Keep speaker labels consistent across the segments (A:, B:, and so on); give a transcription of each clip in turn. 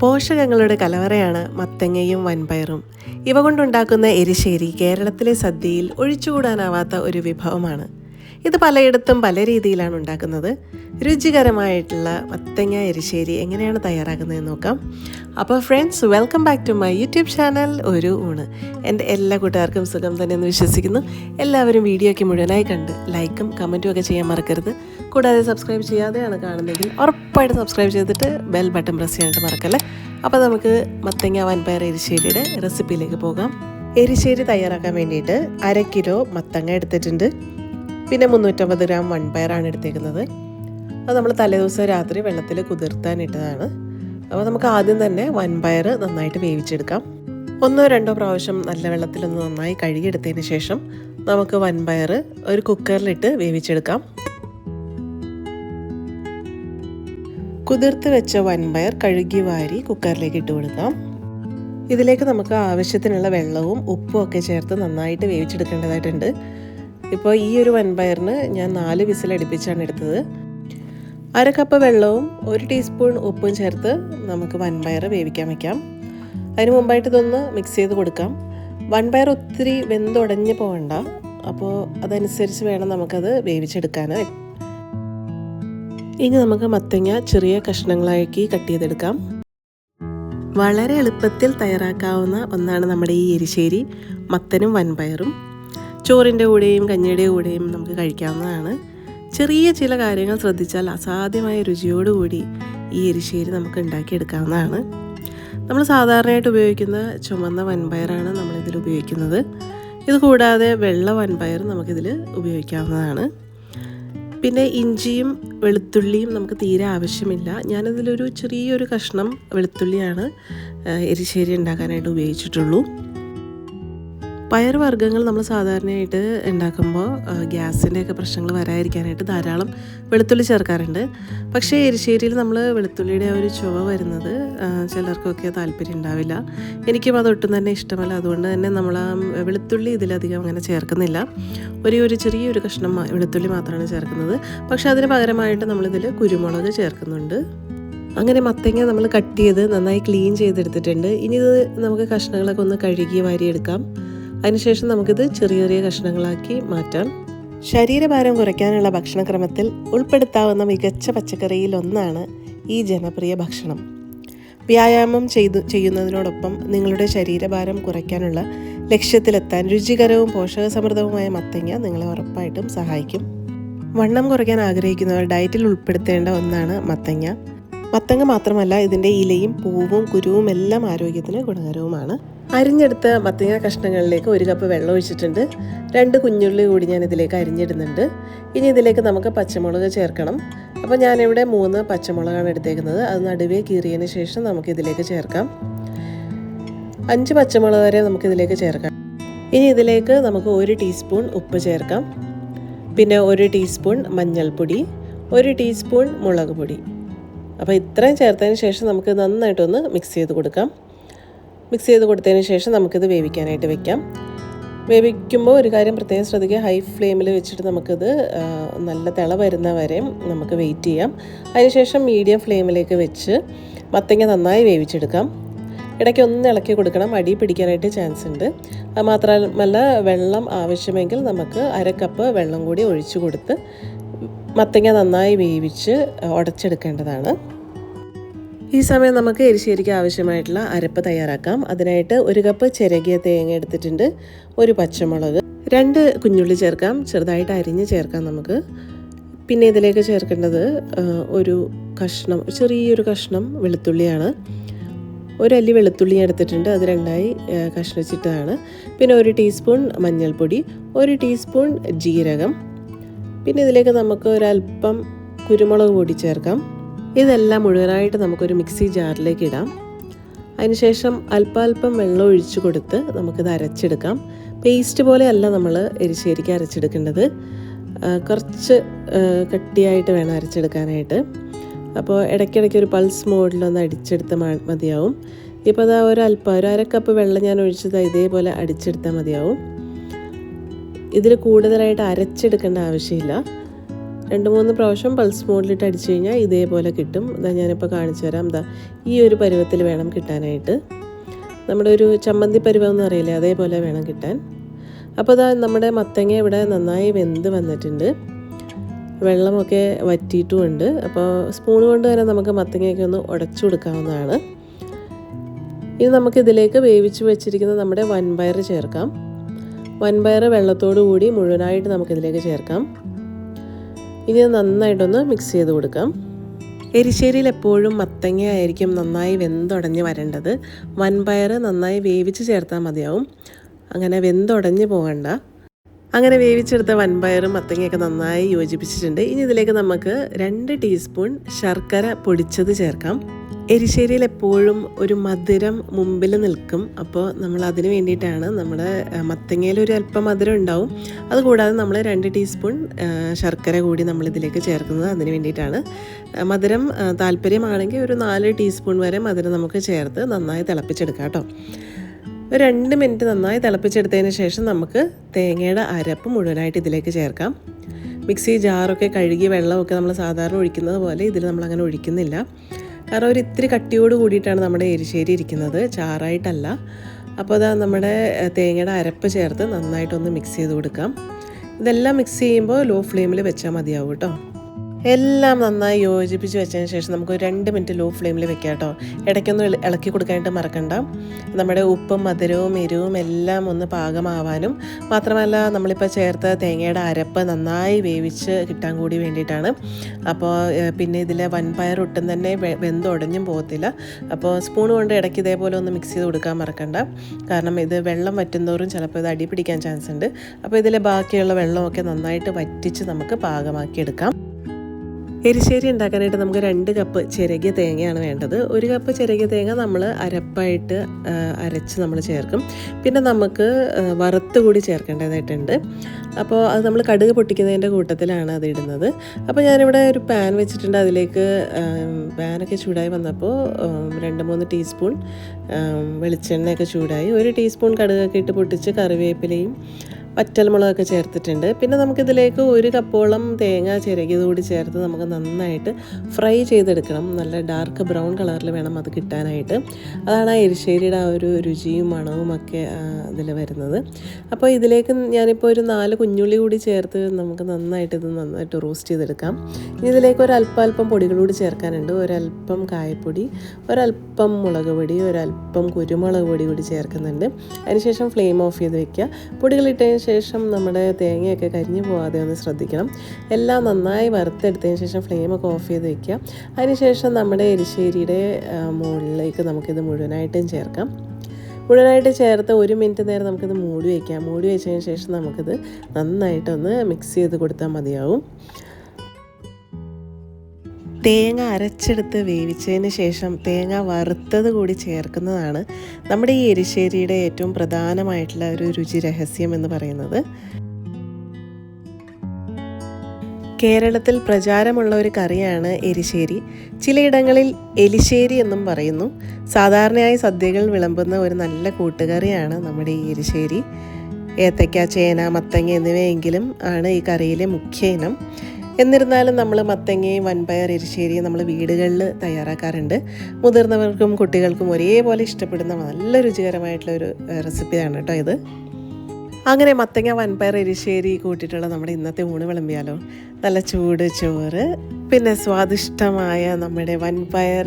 A: പോഷകങ്ങളുടെ കലവറയാണ് മത്തങ്ങയും വൻപയറും. ഇവ കൊണ്ടുണ്ടാക്കുന്ന എരിശ്ശേരി കേരളത്തിലെ സദ്യയിൽ ഒഴിച്ചുകൂടാനാവാത്ത ഒരു വിഭവമാണ്. ഇത് പലയിടത്തും പല രീതിയിലാണ് ഉണ്ടാക്കുന്നത്. രുചികരമായിട്ടുള്ള മത്തങ്ങ എരിശ്ശേരി എങ്ങനെയാണ് തയ്യാറാക്കുന്നതെന്ന് നോക്കാം. അപ്പോൾ friends welcome back to my YouTube channel ഒരു ഊണ്. എന്റെ എല്ലാ കൂട്ടുകാർക്കും സുഖം തന്നെ എന്ന് വിശ്വസിക്കുന്നു. എല്ലാവരും വീഡിയോയ്ക്ക് മുഴുവനായി കണ്ട് ലൈക്കും കമന്റും ഒക്കെ ചെയ്യാൻ മറക്കരുത്. കൂടാതെ സബ്സ്ക്രൈബ് ചെയ്യാതെയാണ് കാണുന്നതെങ്കിൽ ഉറപ്പായിട്ട് സബ്സ്ക്രൈബ് ചെയ്തിട്ട് ബെൽ ബട്ടൺ പ്രസ് ചെയ്യാനായിട്ട് മറക്കല്ലേ? അപ്പോൾ നമുക്ക് മത്തങ്ങ വൻപയർ എരിശ്ശേരിയുടെ റെസിപ്പിയിലേക്ക് പോകാം. എരിശ്ശേരി തയ്യാറാക്കാൻ വേണ്ടിയിട്ട് അര കിലോ മത്തങ്ങ എടുത്തിട്ടുണ്ട്. പിന്നെ മുന്നൂറ്റമ്പത് ഗ്രാം വൺപയറാണ് എടുത്തേക്കുന്നത്. അത് നമ്മൾ തലേദിവസം രാത്രി വെള്ളത്തിൽ കുതിർത്താനിട്ടതാണ് അപ്പോൾ നമുക്ക് ആദ്യം തന്നെ വൻപയർ നന്നായിട്ട് വേവിച്ചെടുക്കാം. ഒന്നോ രണ്ടോ പ്രാവശ്യം നല്ല വെള്ളത്തിലൊന്ന് നന്നായി കഴുകിയെടുത്തതിന് ശേഷം നമുക്ക് വൻപയർ ഒരു കുക്കറിലിട്ട് വേവിച്ചെടുക്കാം. കുതിർത്ത് വെച്ച വൻപയർ കഴുകി വാരി കുക്കറിലേക്ക് ഇട്ട് കൊടുക്കാം. ഇതിലേക്ക് നമുക്ക് ആവശ്യത്തിനുള്ള വെള്ളവും ഉപ്പും ഒക്കെ ചേർത്ത് നന്നായിട്ട് വേവിച്ചെടുക്കേണ്ടതായിട്ടുണ്ട്. ഇപ്പോൾ ഈ ഒരു വൻപയറിന് ഞാൻ നാല് വിസിൽ വിസിലടുപ്പിച്ചാണ് എടുത്തത്. അര കപ്പ് വെള്ളവും ഒരു ടീസ്പൂൺ ഉപ്പും ചേർത്ത് നമുക്ക് വൻപയർ വേവിക്കാൻ വയ്ക്കാം അതിന് മുമ്പായിട്ട് ഇതൊന്ന് മിക്സ് ചെയ്ത് കൊടുക്കാം. വൻപയർ ഒത്തിരി വെന്തുടഞ്ഞ് പോകണ്ട അപ്പോൾ അതനുസരിച്ച് വേണം നമുക്കത് വേവിച്ചെടുക്കാൻ ഇനി നമുക്ക് മത്തങ്ങ ചെറിയ കഷ്ണങ്ങളാക്കി കട്ട് ചെയ്തെടുക്കാം. വളരെ എളുപ്പത്തിൽ തയ്യാറാക്കാവുന്ന ഒന്നാണ് നമ്മുടെ ഈ എരിശ്ശേരി. മത്തനും വൻപയറും ചോറിന്റെ കൂടെയും കഞ്ഞിയുടെ കൂടെയും നമുക്ക് കഴിക്കാവുന്നതാണ്. ചെറിയ ചില കാര്യങ്ങൾ ശ്രദ്ധിച്ചാൽ അസാധ്യമായ രുചിയോടുകൂടി ഈ എരിശ്ശേരി നമുക്ക് ഉണ്ടാക്കിയെടുക്കാവുന്നതാണ്. നമ്മൾ സാധാരണയായിട്ട് ഉപയോഗിക്കുന്ന ചുമന്ന വൻപയറാണ് നമ്മളിതിൽ ഉപയോഗിക്കുന്നത്. ഇത് കൂടാതെ വെള്ള വൻപയർ നമുക്കിതിൽ ഉപയോഗിക്കാവുന്നതാണ്. പിന്നെ ഇഞ്ചിയും വെളുത്തുള്ളിയും നമുക്ക് തീരെ ആവശ്യമില്ല. ഞാനിതിലൊരു ചെറിയൊരു കഷ്ണം വെളുത്തുള്ളിയാണ് എരിശ്ശേരി ഉണ്ടാക്കാനായിട്ട് ഉപയോഗിച്ചിട്ടുള്ളൂ. പയറുവർഗങ്ങൾ നമ്മൾ സാധാരണയായിട്ട് ഉണ്ടാക്കുമ്പോൾ ഗ്യാസിന്റെയൊക്കെ പ്രശ്നങ്ങൾ വരാതിരിക്കാനായിട്ട് ധാരാളം വെളുത്തുള്ളി ചേർക്കാറുണ്ട്. പക്ഷേ എരിശ്ശേരിയിൽ നമ്മൾ വെളുത്തുള്ളിയുടെ ഒരു ചുവ വരുന്നത് ചിലർക്കൊക്കെ താല്പര്യം ഉണ്ടാവില്ല. എനിക്കും അതൊട്ടും തന്നെ ഇഷ്ടമല്ല. അതുകൊണ്ട് തന്നെ നമ്മൾ ആ വെളുത്തുള്ളി ഇതിലധികം അങ്ങനെ ചേർക്കുന്നില്ല. ഒരു ഒരു ചെറിയൊരു കഷ്ണം വെളുത്തുള്ളി മാത്രമാണ് ചേർക്കുന്നത്. പക്ഷേ അതിന് പകരമായിട്ട് നമ്മളിതിൽ കുരുമുളക് ചേർക്കുന്നുണ്ട്. അങ്ങനെ മത്തങ്ങ നമ്മൾ കട്ട് ചെയ്ത് നന്നായി ക്ലീൻ ചെയ്തെടുത്തിട്ടുണ്ട്. ഇനി ഇത് നമുക്ക് കഷ്ണങ്ങളൊക്കെ ഒന്ന് കഴുകി വാരിയെടുക്കാം. അതിനുശേഷം നമുക്കിത് ചെറിയ ചെറിയ കഷ്ണങ്ങളാക്കി മാറ്റാം. ശരീരഭാരം കുറയ്ക്കാനുള്ള ഭക്ഷണക്രമത്തിൽ ഉൾപ്പെടുത്താവുന്ന മികച്ച പച്ചക്കറിയിൽ ഒന്നാണ് ഈ ജനപ്രിയ ഭക്ഷണം. വ്യായാമം ചെയ്തു ചെയ്യുന്നതിനോടൊപ്പം നിങ്ങളുടെ ശരീരഭാരം കുറയ്ക്കാനുള്ള ലക്ഷ്യത്തിലെത്താൻ രുചികരവും പോഷകസമൃദ്ധവുമായ മത്തങ്ങ നിങ്ങളെ ഉറപ്പായിട്ടും സഹായിക്കും. വണ്ണം കുറയ്ക്കാൻ ആഗ്രഹിക്കുന്നവർ ഡയറ്റിൽ ഉൾപ്പെടുത്തേണ്ട ഒന്നാണ് മത്തങ്ങ. മത്തങ്ങ മാത്രമല്ല ഇതിന്റെ ഇലയും പൂവും കുരുവും എല്ലാം ആരോഗ്യത്തിന് ഗുണകരവുമാണ്. അരിഞ്ഞെടുത്ത മത്തങ്ങ കഷ്ണങ്ങളിലേക്ക് ഒരു കപ്പ് വെള്ളം ഒഴിച്ചിട്ടുണ്ട്. രണ്ട് കുഞ്ഞുള്ളി കൂടി ഞാൻ ഇതിലേക്ക് അരിഞ്ഞിടുന്നുണ്ട്. ഇനി ഇതിലേക്ക് നമുക്ക് പച്ചമുളക് ചേർക്കണം. അപ്പോൾ ഞാനിവിടെ മൂന്ന് പച്ചമുളകാണ് എടുത്തേക്കുന്നത്. അത് നടുവേ കീറിയതിന് ശേഷം നമുക്ക് ഇതിലേക്ക് ചേർക്കാം. അഞ്ച് പച്ചമുളക് വരെ നമുക്ക് ഇതിലേക്ക് ചേർക്കാം. ഇനി ഇതിലേക്ക് നമുക്ക് ഒരു ടീസ്പൂൺ ഉപ്പ് ചേർക്കാം. പിന്നെ ഒരു ടീസ്പൂൺ മഞ്ഞൾപ്പൊടി ഒരു ടീസ്പൂൺ മുളക് പൊടി. അപ്പോൾ ഇത്രയും ചേർത്തതിന് ശേഷം നമുക്ക് നന്നായിട്ടൊന്ന് മിക്സ് ചെയ്ത് കൊടുക്കാം. മിക്സ് ചെയ്ത് കൊടുത്തതിന് ശേഷം നമുക്കിത് വേവിക്കാനായിട്ട് വെക്കാം. വേവിക്കുമ്പോൾ ഒരു കാര്യം പ്രത്യേകം ശ്രദ്ധിക്കുക. ഹൈ ഫ്ലെയിമിൽ വെച്ചിട്ട് നമുക്കിത് നല്ല തിള വരുന്ന വരെ നമുക്ക് വെയിറ്റ് ചെയ്യാം. അതിനുശേഷം മീഡിയം ഫ്ലെയിമിലേക്ക് വെച്ച് മത്തങ്ങ നന്നായി വേവിച്ചെടുക്കാം. ഇടയ്ക്ക് ഒന്ന് ഇളക്കി കൊടുക്കണം. അടി പിടിക്കാനായിട്ട് ചാൻസ് ഉണ്ട്. അത് മാത്രമല്ല വെള്ളം ആവശ്യമെങ്കിൽ നമുക്ക് അര കപ്പ് വെള്ളം കൂടി ഒഴിച്ചു കൊടുത്ത് മത്തങ്ങ നന്നായി വേവിച്ച് ഉടച്ചെടുക്കേണ്ടതാണ്. ഈ സമയം നമുക്ക് എരിശ്ശേരിക്ക് ആവശ്യമായിട്ടുള്ള അരപ്പ് തയ്യാറാക്കാം. അതിനായിട്ട് ഒരു കപ്പ് ചിരകിയ തേങ്ങ എടുത്തിട്ടുണ്ട്. ഒരു പച്ചമുളക്. രണ്ട് കുഞ്ഞുള്ളി ചേർക്കാം. ചെറുതായിട്ട് അരിഞ്ഞ് ചേർക്കാം നമുക്ക്. പിന്നെ ഇതിലേക്ക് ചേർക്കേണ്ടത് ഒരു കഷ്ണം ചെറിയൊരു കഷ്ണം വെളുത്തുള്ളിയാണ്. ഒരല്ലി വെളുത്തുള്ളി എടുത്തിട്ടുണ്ട്. അത് രണ്ടായി കഷ്ണിച്ചിട്ടതാണ്. പിന്നെ ഒരു ടീസ്പൂൺ മഞ്ഞൾപ്പൊടി ഒരു ടീസ്പൂൺ ജീരകം. പിന്നെ ഇതിലേക്ക് നമുക്ക് ഒരല്പം കുരുമുളക് പൊടി ചേർക്കാം. ഇതെല്ലാം മുഴുവനായിട്ട് നമുക്കൊരു മിക്സി ജാറിലേക്ക് ഇടാം. അതിനുശേഷം അല്പാൽപ്പം വെള്ളം ഒഴിച്ചു കൊടുത്ത് നമുക്കിത് അരച്ചെടുക്കാം. പേസ്റ്റ് പോലെയല്ല നമ്മൾ എരിശ്ശേരിക്ക് അരച്ചെടുക്കേണ്ടത്. കുറച്ച് കട്ടിയായിട്ട് വേണം അരച്ചെടുക്കാനായിട്ട്. അപ്പോൾ ഇടയ്ക്കിടയ്ക്ക് ഒരു പൾസ് മോഡിലൊന്ന് അടിച്ചെടുത്ത് മതിയാവും. ഇപ്പോൾ അതാ ഒരു അല്പം ഒരു അര കപ്പ് വെള്ളം ഞാൻ ഒഴിച്ചത് ഇതേപോലെ അടിച്ചെടുത്താൽ മതിയാവും. ഇതിൽ കൂടുതലായിട്ട് അരച്ചെടുക്കേണ്ട ആവശ്യമില്ല. രണ്ട് മൂന്ന് പ്രാവശ്യം പൾസ് മോഡിലിട്ട് അടിച്ചു കഴിഞ്ഞാൽ ഇതേപോലെ കിട്ടും. ഇതാ ഞാനിപ്പോൾ കാണിച്ചു തരാം. ഇതാ ഈ ഒരു പരുവത്തിൽ വേണം കിട്ടാനായിട്ട്. നമ്മുടെ ഒരു ചമ്മന്തി പരുവം എന്ന് അറിയില്ലേ അതേപോലെ വേണം കിട്ടാൻ. അപ്പോൾ ഇതാ നമ്മുടെ മത്തങ്ങ ഇവിടെ നന്നായി വെന്ത് വന്നിട്ടുണ്ട്. വെള്ളമൊക്കെ വറ്റിയിട്ടുമുണ്ട്. അപ്പോൾ സ്പൂൺ കൊണ്ട് തന്നെ നമുക്ക് മത്തങ്ങയൊക്കെ ഒന്ന് ഉടച്ചു കൊടുക്കാവുന്നതാണ്. ഇനി നമുക്കിതിലേക്ക് വേവിച്ച് വെച്ചിരിക്കുന്ന നമ്മുടെ വൻപയർ ചേർക്കാം. വൻപയർ വെള്ളത്തോടു കൂടി മുഴുവനായിട്ട് നമുക്കിതിലേക്ക് ചേർക്കാം. ഇനി നന്നായിട്ടൊന്ന് മിക്സ് ചെയ്ത് കൊടുക്കാം. എരിശ്ശേരിയിൽ എപ്പോഴും മത്തങ്ങ ആയിരിക്കും നന്നായി വെന്തുടഞ്ഞ് വരേണ്ടത്. വൻപയർ നന്നായി വേവിച്ച് ചേർത്താൽ മതിയാവും. അങ്ങനെ വെന്തുടഞ്ഞ് പോകണ്ട. അങ്ങനെ വേവിച്ചെടുത്ത വൻപയറും മത്തങ്ങയൊക്കെ നന്നായി യോജിപ്പിച്ചിട്ടുണ്ട്. ഇനി ഇതിലേക്ക് നമുക്ക് രണ്ട് ടീസ്പൂൺ ശർക്കര പൊടിച്ചത് ചേർക്കാം. എരിശ്ശേരിയിൽ എപ്പോഴും ഒരു മധുരം മുമ്പിൽ നിൽക്കും. അപ്പോൾ നമ്മൾ അതിന് വേണ്ടിയിട്ടാണ് നമ്മുടെ മത്തങ്ങയിൽ ഒരു അല്പം മധുരം ഉണ്ടാവും. അതുകൂടാതെ നമ്മൾ രണ്ട് ടീസ്പൂൺ ശർക്കര കൂടി നമ്മൾ ഇതിലേക്ക് ചേർക്കുന്നത് അതിന് വേണ്ടിയിട്ടാണ്. മധുരം താല്പര്യമാണെങ്കിൽ ഒരു നാല് ടീസ്പൂൺ വരെ മധുരം നമുക്ക് ചേർത്ത് നന്നായി തിളപ്പിച്ചെടുക്കാം കേട്ടോ. ഒരു രണ്ട് മിനിറ്റ് നന്നായി തിളപ്പിച്ചെടുത്തതിന് ശേഷം നമുക്ക് തേങ്ങയുടെ അരപ്പ് മുഴുവനായിട്ട് ഇതിലേക്ക് ചേർക്കാം. മിക്സി ജാറൊക്കെ കഴുകി വെള്ളമൊക്കെ നമ്മൾ സാധാരണ ഒഴിക്കുന്നത് പോലെ ഇതിൽ നമ്മൾ അങ്ങനെ ഒഴിക്കുന്നില്ല. കാരണം ഒരു ഇത്തിരി കട്ടിയോട് കൂടിയിട്ടാണ് നമ്മുടെ എരിശ്ശേരി ഇരിക്കുന്നത്. ചാറായിട്ടല്ല. അപ്പോൾ അതാ നമ്മുടെ തേങ്ങയുടെ അരപ്പ് ചേർത്ത് നന്നായിട്ടൊന്ന് മിക്സ് ചെയ്ത് കൊടുക്കാം. ഇതെല്ലാം മിക്സ് ചെയ്യുമ്പോൾ ലോ ഫ്ലെയിമിൽ വെച്ചാൽ മതിയാവും കേട്ടോ. എല്ലാം നന്നായി യോജിപ്പിച്ച് വെച്ചതിന് ശേഷം നമുക്ക് രണ്ട് മിനിറ്റ് ലോ ഫ്ലെയിമിൽ വെക്കാം കേട്ടോ. ഇടയ്ക്കൊന്നും ഇളക്കി കൊടുക്കാനായിട്ട് മറക്കണ്ട. നമ്മുടെ ഉപ്പും മധുരവും എരിവും എല്ലാം ഒന്ന് പാകമാവാനും മാത്രമല്ല നമ്മളിപ്പോൾ ചേർത്ത തേങ്ങയുടെ അരപ്പ് നന്നായി വേവിച്ച് കിട്ടാൻ കൂടി വേണ്ടിയിട്ടാണ്. അപ്പോൾ പിന്നെ ഇതിലെ വൻപയർ ഒട്ടും തന്നെ വെന്തുടഞ്ഞും പോകത്തില്ല. അപ്പോൾ സ്പൂൺ കൊണ്ട് ഇടയ്ക്ക് ഇതേപോലെ ഒന്ന് മിക്സ് ചെയ്ത് കൊടുക്കാൻ മറക്കണ്ട. കാരണം ഇത് വെള്ളം വറ്റുന്നതോറും ചിലപ്പോൾ ഇത് അടി പിടിക്കാൻ ചാൻസ് ഉണ്ട് അപ്പോൾ ഇതിലെ ബാക്കിയുള്ള വെള്ളമൊക്കെ നന്നായിട്ട് വറ്റിച്ച് നമുക്ക് പാകമാക്കി എടുക്കാം എരിശ്ശേരി ഉണ്ടാക്കാനായിട്ട് നമുക്ക് രണ്ട് കപ്പ് ചിരകിയ തേങ്ങയാണ് വേണ്ടത്. ഒരു കപ്പ് ചിരകിയ തേങ്ങ നമ്മൾ അരപ്പായിട്ട് അരച്ച് നമ്മൾ ചേർക്കും. പിന്നെ നമുക്ക് വറുത്ത് കൂടി ചേർക്കേണ്ടതായിട്ടുണ്ട്. അപ്പോൾ അത് നമ്മൾ കടുക് പൊട്ടിക്കുന്നതിന്റെ കൂട്ടത്തിലാണ് അത് ഇടുന്നത്. അപ്പോൾ ഞാനിവിടെ ഒരു പാൻ വെച്ചിട്ടുണ്ട്. അതിലേക്ക് പാനൊക്കെ ചൂടായി വന്നപ്പോൾ രണ്ട് മൂന്ന് ടീസ്പൂൺ വെളിച്ചെണ്ണയൊക്കെ ചൂടായി. ഒരു ടീസ്പൂൺ കടുകൊക്കെ ഇട്ട് പൊട്ടിച്ച് കറിവേപ്പിലയും വറ്റൽമുളകൊക്കെ ചേർത്തിട്ടുണ്ട്. പിന്നെ നമുക്കിതിലേക്ക് ഒരു കപ്പോളം തേങ്ങ ചിരകിയത് കൂടി ചേർത്ത് നമുക്ക് നന്നായിട്ട് ഫ്രൈ ചെയ്തെടുക്കണം. നല്ല ഡാർക്ക് ബ്രൗൺ കളറിൽ വേണം അത് കിട്ടാനായിട്ട്. അതാണ് ആ എരിശ്ശേരിയുടെ ആ ഒരു രുചിയും മണവും ഒക്കെ ഇതിൽ വരുന്നത്. അപ്പോൾ ഇതിലേക്ക് ഞാനിപ്പോൾ ഒരു നാല് കുഞ്ഞുള്ളി കൂടി ചേർത്ത് നമുക്ക് നന്നായിട്ട് ഇത് നന്നായിട്ട് റോസ്റ്റ് ചെയ്തെടുക്കാം. ഇനി ഇതിലേക്ക് ഒരു അല്പം അല്പം ചേർക്കാനുണ്ട്. ഒരല്പം കായപ്പൊടി ഒരല്പം മുളക് പൊടി ഒരല്പം കുരുമുളക് പൊടി കൂടി ചേർക്കുന്നുണ്ട്. അതിനുശേഷം ഫ്ലെയിം ഓഫ് ചെയ്ത് വെക്കുക. പൊടികളിട്ടതിന് ശേഷം നമ്മുടെ തേങ്ങയൊക്കെ കരിഞ്ഞു പോകാതെ ഒന്ന് ശ്രദ്ധിക്കണം. എല്ലാം നന്നായി വറുത്തെടുത്തതിന് ശേഷം ഫ്ലെയിമൊക്കെ ഓഫ് ചെയ്ത് വെക്കുക. അതിനുശേഷം നമ്മുടെ എരിശ്ശേരിയുടെ മുകളിലേക്ക് നമുക്കിത് മുഴുവനായിട്ടും ചേർക്കാം. മുഴുവനായിട്ട് ചേർത്ത് ഒരു മിനിറ്റ് നേരം നമുക്കിത് മൂടി വയ്ക്കാം മൂടി വെച്ചതിന് ശേഷം നമുക്കിത് നന്നായിട്ടൊന്ന് മിക്സ് ചെയ്ത് കൊടുത്താൽ മതിയാവും. തേങ്ങ അരച്ചെടുത്ത് വേവിച്ചതിന് ശേഷം തേങ്ങ വറുത്തത് കൂടി ചേർക്കുന്നതാണ് നമ്മുടെ ഈ എരിശ്ശേരിയുടെ ഏറ്റവും പ്രധാനമായിട്ടുള്ള ഒരു രുചി രഹസ്യം എന്ന് പറയുന്നത്. കേരളത്തിൽ പ്രചാരമുള്ള ഒരു കറിയാണ് എരിശ്ശേരി. ചിലയിടങ്ങളിൽ എലിശ്ശേരി എന്നും പറയുന്നു. സാധാരണയായി സദ്യകൾ വിളമ്പുന്ന ഒരു നല്ല കൂട്ടുകറിയാണ് നമ്മുടെ ഈ എരിശ്ശേരി. ഏത്തയ്ക്ക ചേന മത്തങ്ങ എന്നിവയെങ്കിലും ആണ് ഈ കറിയിലെ മുഖ്യ ഇനം. എന്നിരുന്നാലും നമ്മൾ മത്തങ്ങയും വൻപയർ എരിശ്ശേരിയും നമ്മൾ വീടുകളിൽ തയ്യാറാക്കാറുണ്ട്. മുതിർന്നവർക്കും കുട്ടികൾക്കും ഒരേപോലെ ഇഷ്ടപ്പെടുന്ന നല്ല രുചികരമായിട്ടുള്ള ഒരു റെസിപ്പിയാണ് കേട്ടോ ഇത്. അങ്ങനെ മത്തങ്ങ വൻപയർ എരിശ്ശേരി കൂട്ടിയിട്ടുള്ള നമ്മുടെ ഇന്നത്തെ ഊണ് വിളമ്പിയാലോ? നല്ല ചൂട് ചോറ് പിന്നെ സ്വാദിഷ്ടമായ നമ്മുടെ വൻപയർ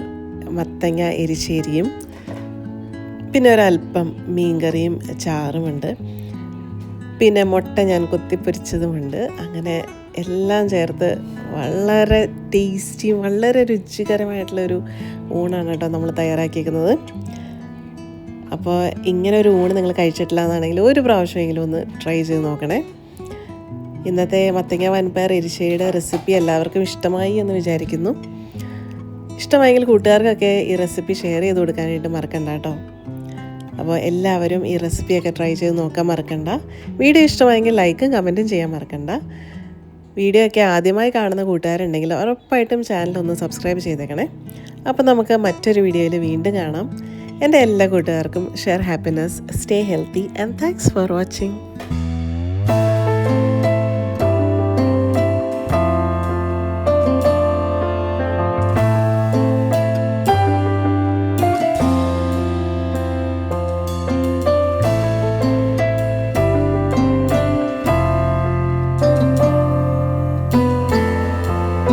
A: മത്തങ്ങ എരിശ്ശേരിയും പിന്നെ ഒരല്പം മീൻകറിയും ചാറുമുണ്ട്. പിന്നെ മുട്ട ഞാൻ കുത്തിപ്പൊരിച്ചതുമുണ്ട്. അങ്ങനെ എല്ലാം ചേർത്ത് വളരെ ടേസ്റ്റിയും വളരെ രുചികരമായിട്ടുള്ളൊരു ഊണാണ് കേട്ടോ നമ്മൾ തയ്യാറാക്കിയിരിക്കുന്നത് അപ്പോൾ ഇങ്ങനെ ഒരു ഊണ് നിങ്ങൾ കഴിച്ചിട്ടില്ല എന്നാണെങ്കിൽ ഒരു പ്രാവശ്യമെങ്കിലും ഒന്ന് ട്രൈ ചെയ്ത് നോക്കണേ. ഇന്നത്തെ മത്തങ്ങ വൻപയർ എരിശയുടെ റെസിപ്പി എല്ലാവർക്കും ഇഷ്ടമായി എന്ന് വിചാരിക്കുന്നു. ഇഷ്ടമായെങ്കിൽ കൂട്ടുകാർക്കൊക്കെ ഈ റെസിപ്പി ഷെയർ ചെയ്ത് കൊടുക്കാനായിട്ട് മറക്കണ്ട കേട്ടോ. അപ്പോൾ എല്ലാവരും ഈ റെസിപ്പിയൊക്കെ ട്രൈ ചെയ്ത് നോക്കാൻ മറക്കണ്ട. വീഡിയോ ഇഷ്ടമായെങ്കിൽ ലൈക്കും കമന്റും ചെയ്യാൻ മറക്കണ്ട. വീഡിയോ ഒക്കെ ആദ്യമായി കാണുന്ന കൂട്ടുകാരുണ്ടെങ്കിൽ ഉറപ്പായിട്ടും ചാനൽ ഒന്ന് സബ്സ്ക്രൈബ് ചെയ്തേക്കണേ. അപ്പോൾ നമുക്ക് മറ്റൊരു വീഡിയോയിൽ വീണ്ടും കാണാം. എന്റെ എല്ലാ കൂട്ടുകാർക്കും share happiness stay healthy and thanks for watching